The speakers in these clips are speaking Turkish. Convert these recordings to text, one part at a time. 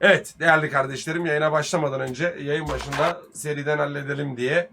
Evet değerli kardeşlerim yayına başlamadan önce yayın başında seriden halledelim diye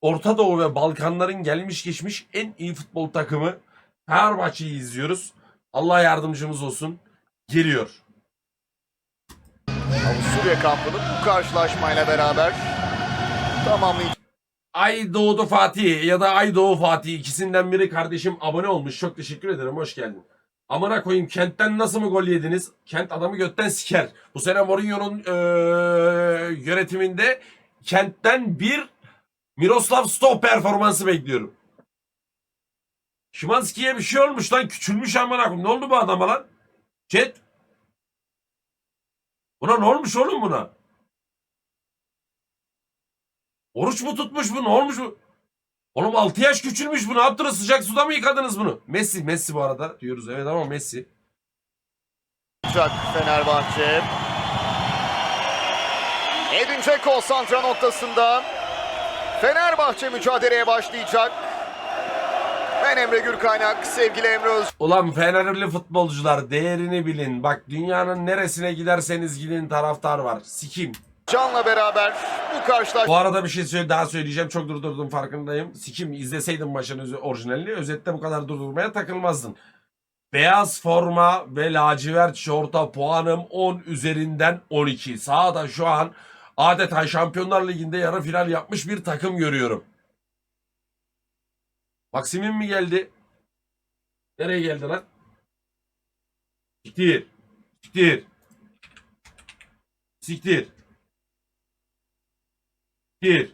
Orta Doğu ve Balkanların gelmiş geçmiş en iyi futbol takımı Fenerbahçe'yi izliyoruz. Allah yardımcımız olsun. Geliyor. Avusturya kampının bu karşılaşmayla beraber tamamlayacak. Ay Doğdu Fatih ya da Ay Doğu Fatih ikisinden biri kardeşim abone olmuş. Çok teşekkür ederim. Hoş geldin. Amına koyayım kentten nasıl mı gol yediniz? Kent adamı götten siker. Bu sene Mourinho'nun eee, yönetiminde kentten bir Miroslav Stoh performansı bekliyorum. Şimanski'ye bir şey olmuş lan. Küçülmüş amına koyayım. Ne oldu bu adama lan? Chat. Buna ne olmuş oğlum buna? Oruç mu tutmuş bu? Ne olmuş bu? Oğlum 6 yaş küçülmüş bu. Ne yaptınız? Sıcak suda mı yıkadınız bunu? Messi, Messi bu arada diyoruz. Evet ama Messi. Fenerbahçe. Edin Dzeko santra noktasında. Fenerbahçe mücadeleye başlayacak. Ben Emre Gürkaynak, sevgili Emre Öz. Ulan Fenerli futbolcular değerini bilin. Bak dünyanın neresine giderseniz gidin taraftar var. Sikim. Can'la beraber bu karşılaşma Bu arada bir şey söyle, daha söyleyeceğim. Çok durdurdum farkındayım. Sikim izleseydim maçın orijinalini özette bu kadar durdurmaya takılmazdın. Beyaz forma ve lacivert şorta puanım 10 üzerinden 12. Sağda şu an adeta Şampiyonlar Ligi'nde yarı final yapmış bir takım görüyorum. Maksimin mi geldi? Nereye geldi lan? Siktir. Siktir. Siktir. Bir.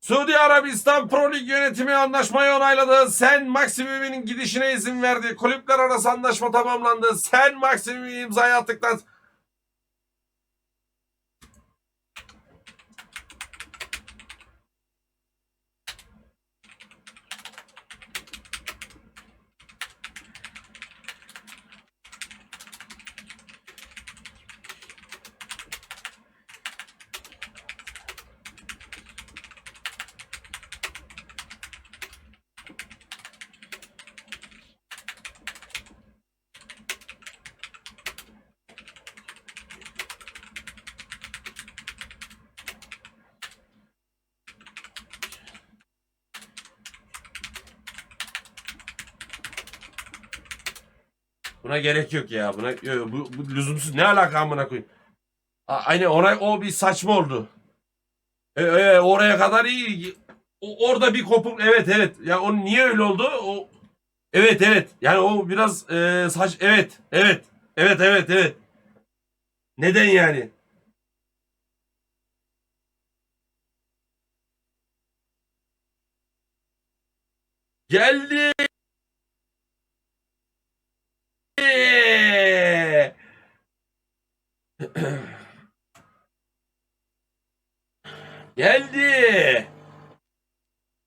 Suudi Arabistan Pro Lig yönetimi anlaşmayı onayladı. Sen Maksimum'un gidişine izin verdi. Kulüpler arası anlaşma tamamlandı. Sen Maksimum'u imzaya attıktan Buna gerek yok ya. Buna yo, bu, bu lüzumsuz ne alaka amına koyayım. A- Aynı ona o bir saçma oldu. E, e, oraya kadar iyi. O, orada bir kopuk evet evet. Ya onun niye öyle oldu? O Evet evet. Yani o biraz e, saç evet evet. Evet evet evet. Neden yani? Geldi. Geldi.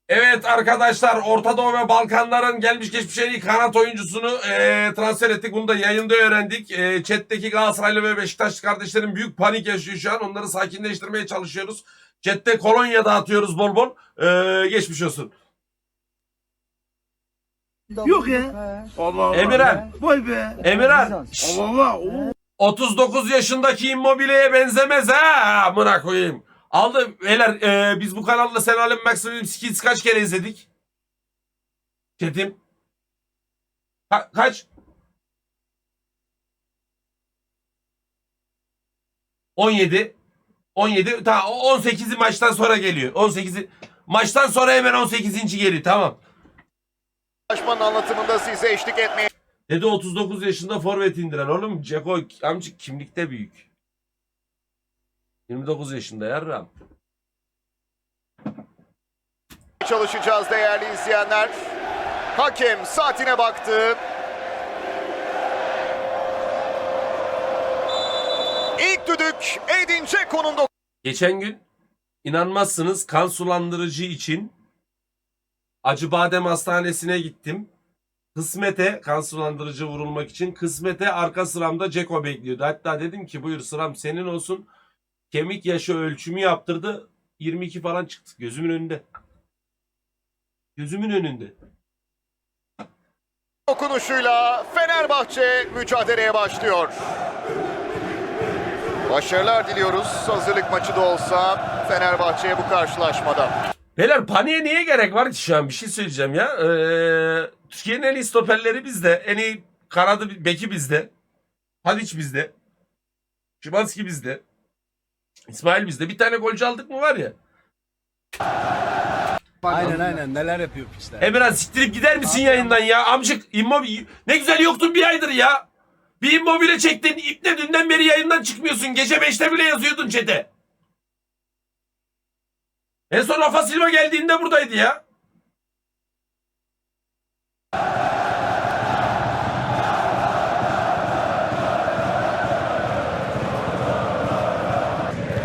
Evet arkadaşlar Orta Doğu ve Balkanların gelmiş geçmiş en iyi kanat oyuncusunu eee, transfer ettik. Bunu da yayında öğrendik. Eee chat'teki Galatasaraylı ve Beşiktaşlı kardeşlerim büyük panik yaşıyor şu an. Onları sakinleştirmeye çalışıyoruz. Chat'te kolonya dağıtıyoruz bol bol. Eee, geçmiş olsun. Yok ya. Allah Allah. Emirhan. Vay be. Emirhan. Allah Allah. Oo. 39 yaşındaki immobilyeye benzemez ha amına koyayım. Aldı beyler e, biz bu kanalda Sen Alem Maximum Skills kaç kere izledik? Çetim. Ka- kaç? 17. 17. Tamam 18'i maçtan sonra geliyor. 18'i maçtan sonra hemen 18. geliyor tamam. Karşılaşmanın anlatımında size eşlik etmeye Dedi 39 yaşında forvet indiren oğlum. Ceko amcık kimlikte büyük. 29 yaşında yarram. çalışacağız değerli izleyenler. Hakem saatine baktı. İlk düdük Edin Dzeko'nun Geçen gün inanmazsınız kan sulandırıcı için Acıbadem Hastanesi'ne gittim. Kısmete kan sulandırıcı vurulmak için kısmete arka sıramda Ceko bekliyordu. Hatta dedim ki buyur sıram senin olsun. Kemik yaşı ölçümü yaptırdı. 22 falan çıktı gözümün önünde. Gözümün önünde. dokunuşuyla Fenerbahçe mücadeleye başlıyor. Başarılar diliyoruz. Hazırlık maçı da olsa Fenerbahçe'ye bu karşılaşmada. Beyler paniğe niye gerek var ki şu an bir şey söyleyeceğim ya. Ee, Türkiye'nin en iyi stoperleri bizde. En iyi kanadı beki bizde. Hadiç bizde. Şimanski bizde. İsmail bizde. Bir tane golcü aldık mı var ya. Aynen aynen neler yapıyor pisler. Emirhan siktirip gider misin yayından ya? Amcık immobil... Ne güzel yoktun bir aydır ya. Bir immobile çektin. İpne dünden beri yayından çıkmıyorsun. Gece 5'te bile yazıyordun çete. En son Rafa Silva geldiğinde buradaydı ya.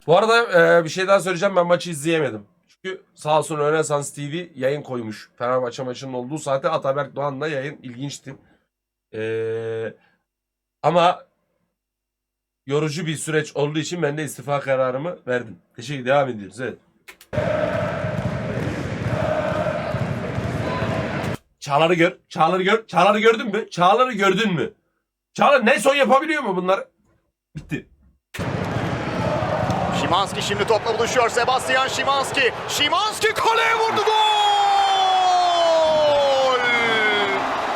Bu arada e, bir şey daha söyleyeceğim. Ben maçı izleyemedim. Çünkü sağ olsun Rönesans TV yayın koymuş. Fenerbahçe maçının olduğu saate Ataberk Doğan'la yayın ilginçti. Ee, ama yorucu bir süreç olduğu için ben de istifa kararımı verdim. Teşekkür devam ediyoruz. Evet. Çağlar'ı gör. Çağlar'ı gör. Çağlar'ı gördün mü? Çağlar'ı gördün mü? Çağlar ne son yapabiliyor mu bunları? Bitti. Şimanski şimdi topla buluşuyor. Sebastian Şimanski. Şimanski kaleye vurdu gol!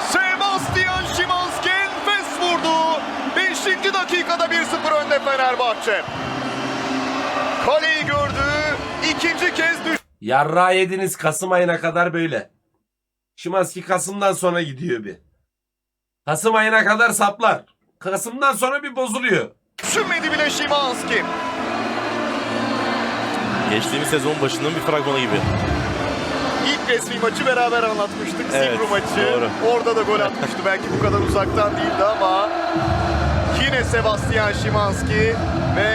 Sebastian Şimanski enfes vurdu. 5. dakikada 1-0 önde Fenerbahçe. Kaleyi gördü. İkinci kez düştü. Yarra yediniz Kasım ayına kadar böyle. Şimanski Kasım'dan sonra gidiyor bir. Kasım ayına kadar saplar. Kasım'dan sonra bir bozuluyor. Düşünmedi bile Şimanski. Geçtiğimiz sezon başının bir fragmanı gibi. İlk resmi maçı beraber anlatmıştık. Evet, Sivru maçı. doğru. Orada da gol atmıştı. Belki bu kadar uzaktan değildi ama yine Sebastian Şimanski ve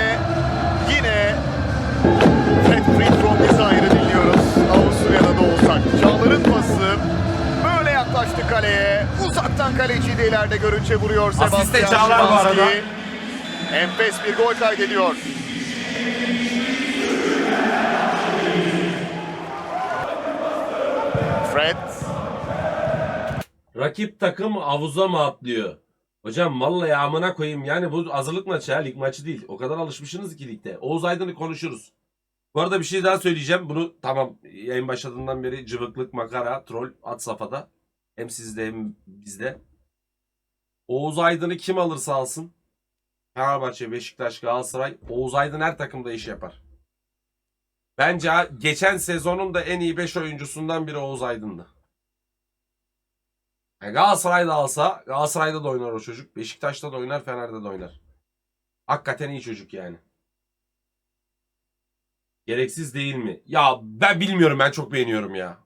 Uzaktan kaleciyi de ileride görünce vuruyor Asiste Sebastian Şimanski. arada. Enfes bir gol kaydediyor. Fred Rakip takım havuza mı atlıyor? Hocam vallahi amına koyayım yani bu hazırlık maçı ha lig maçı değil. O kadar alışmışsınız ki ligde. Oğuz Aydın'ı konuşuruz. Bu arada bir şey daha söyleyeceğim. Bunu tamam yayın başladığından beri cıvıklık, makara, troll at safhada. Hem sizde hem bizde. Oğuz Aydın'ı kim alırsa alsın. Fenerbahçe, Beşiktaş, Galatasaray. Oğuz Aydın her takımda iş yapar. Bence geçen sezonun da en iyi 5 oyuncusundan biri Oğuz Aydın'dı. Yani Galatasaray'da alsa Galatasaray'da da oynar o çocuk. Beşiktaş'ta da oynar, Fener'de de oynar. Hakikaten iyi çocuk yani. Gereksiz değil mi? Ya ben bilmiyorum ben çok beğeniyorum ya.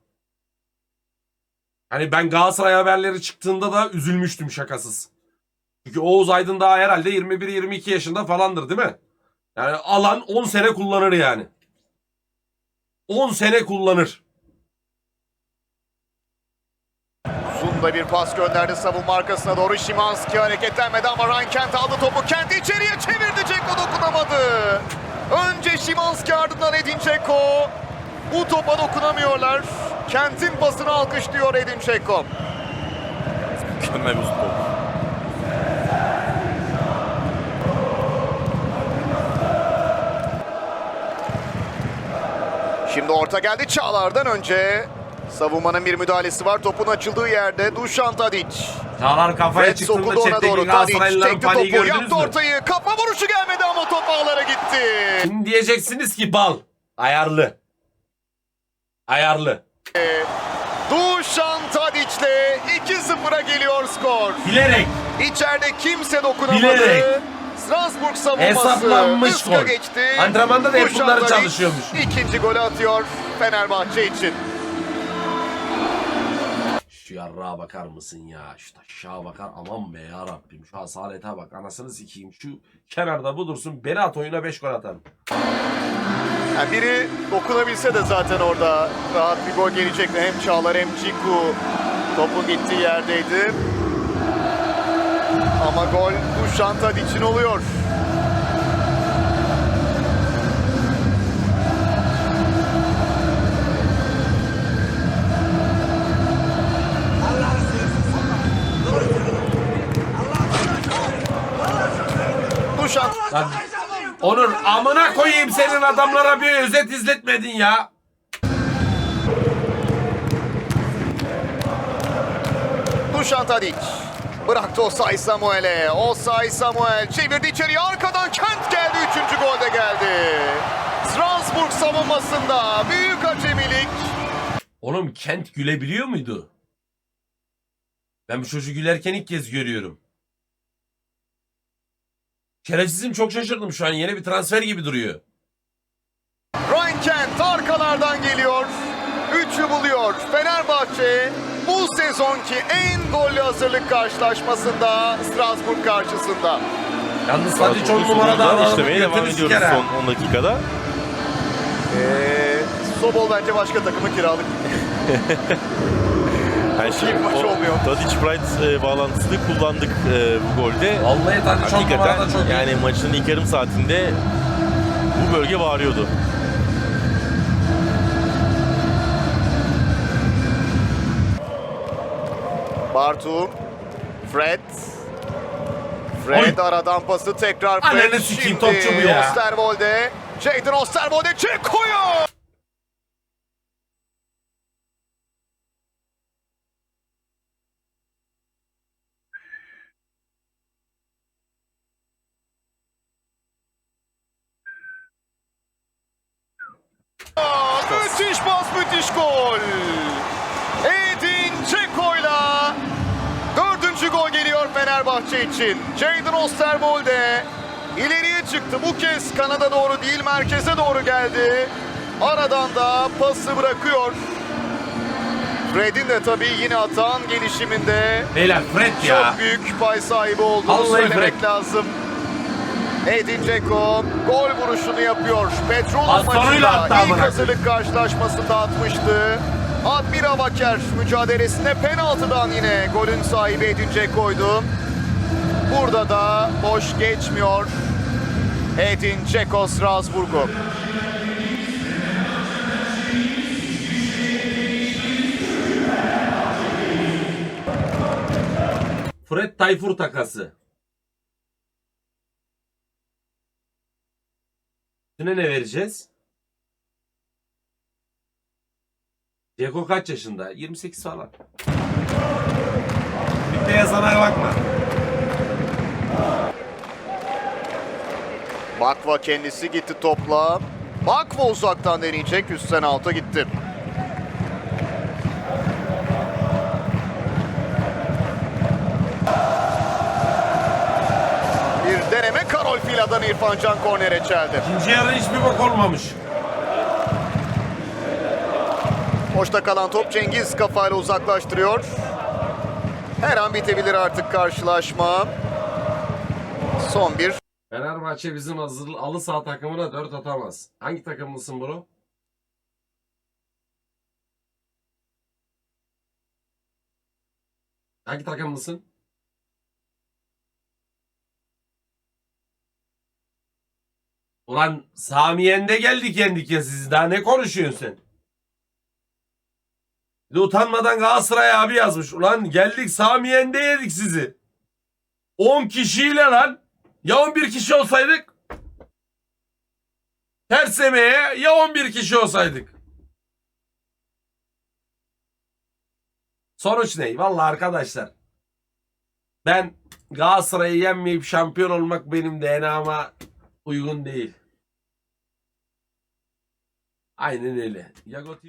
Hani ben Galatasaray haberleri çıktığında da üzülmüştüm şakasız. Çünkü Oğuz Aydın daha herhalde 21-22 yaşında falandır değil mi? Yani alan 10 sene kullanır yani. 10 sene kullanır. Uzun da bir pas gönderdi savunma arkasına doğru. Şimanski hareketlenmedi ama Ryan Kent aldı topu. Kent içeriye çevirdi. Ceko dokunamadı. Önce Şimanski ardından Edin Ceko. Bu topa dokunamıyorlar. Kent'in pasını alkışlıyor Edin Ceko. Mükemmel bir futbol. Şimdi orta geldi Çağlar'dan önce. Savunmanın bir müdahalesi var. Topun açıldığı yerde Dušan Tadić. Çağlar kafaya Fred çıktığında ona doğru. Tadić paniği topu. Yaptı mü? ortayı. Kafa vuruşu gelmedi ama top ağlara gitti. Şimdi diyeceksiniz ki bal. Ayarlı. Ayarlı. Dušan Tadić'le 2-0'a geliyor skor. Bilerek. İçeride kimse dokunamadı. Bilerek. Strasbourg savunması Hesaplanmış gol. geçti. Antrenmanda da hep bunları çalışıyormuş. İkinci golü atıyor Fenerbahçe için. Şu yarrağa bakar mısın ya? Şu taşağa bakar. Aman be ya Rabbim. Şu asalete bak. Anasını sikeyim. Şu kenarda bu dursun. Beni at oyuna 5 gol atarım. Yani biri dokunabilse de zaten orada rahat bir gol gelecekti. Hem Çağlar hem Ciku topu gittiği yerdeydi. Ama gol Dušan Tadić'in oluyor. Dušan Lan Onur amına koyayım senin adamlara bir özet izletmedin ya. Dušan Tadić. Bıraktı Osay Samuel'e. Osay Samuel çevirdi içeriye. Arkadan Kent geldi. Üçüncü gol de geldi. Strasbourg savunmasında büyük acemilik. Oğlum Kent gülebiliyor muydu? Ben bu çocuğu gülerken ilk kez görüyorum. Şerefsizim çok şaşırdım şu an. Yeni bir transfer gibi duruyor. Ryan Kent arkalardan geliyor. Üçü buluyor. Fenerbahçe bu sezonki en gollü hazırlık karşılaşmasında Strasbourg karşısında. Yalnız Tadiç on Sonunda numarada alalım. işlemeye devam ediyoruz son 10 dakikada. Ee, Sobol bence başka takımı kiralık. Yani İlk maç o olmuyor. Tadic Bright e, bağlantısını kullandık e, bu golde. Vallahi Tadiç on numarada çok iyi. yani maçın ilk yarım saatinde bu bölge bağırıyordu. Bartu, Fred. Fred aradan pası tekrar Fred. Ananı sikeyim, topçu bu ya. Osterwolde. Jadon Osterwolde. Aa, Müthiş pas, müthiş gol. Edin Ceko'yla dördüncü gol geliyor Fenerbahçe için. Jadon Osterwolde ileriye çıktı. Bu kez kanada doğru değil merkeze doğru geldi. Aradan da pası bırakıyor. Fred'in de tabii yine atan gelişiminde Beyler Fred ya. çok büyük pay sahibi olduğunu Vallahi söylemek Fred. lazım. Edin Dzeko gol vuruşunu yapıyor. Petrol maçında ilk hazırlık karşılaşmasında atmıştı. Admir Abaker mücadelesinde penaltıdan yine golün sahibi Edin Dzeko'ydu. Burada da boş geçmiyor. Edin Dzeko Strasbourg'u. Fred Tayfur takası. Üstüne ne vereceğiz? Ceko kaç yaşında? 28 falan. Bir de yazana bakma. Bakva kendisi gitti topla. Bakva uzaktan deneyecek. Üstten alta gitti. Karol Fila'dan İrfan Can kornere çeldi. İkinci yarı hiçbir bok olmamış. Boşta kalan top Cengiz kafayla uzaklaştırıyor. Her an bitebilir artık karşılaşma. Son bir. Fenerbahçe bizim hazır alı sağ takımına 4 atamaz. Hangi takımlısın bro? Hangi takımlısın? Ulan Samiyen'de geldik yendik ya siz daha ne konuşuyorsun sen? Bir de utanmadan Galatasaray abi yazmış. Ulan geldik Samiyen'de yedik sizi. 10 kişiyle lan. Ya 11 kişi olsaydık? Tersemeye ya 11 kişi olsaydık? Sonuç ne? Vallahi arkadaşlar. Ben Galatasaray'ı yenmeyip şampiyon olmak benim DNA'ma uygun değil. Aynen öyle. Yago TV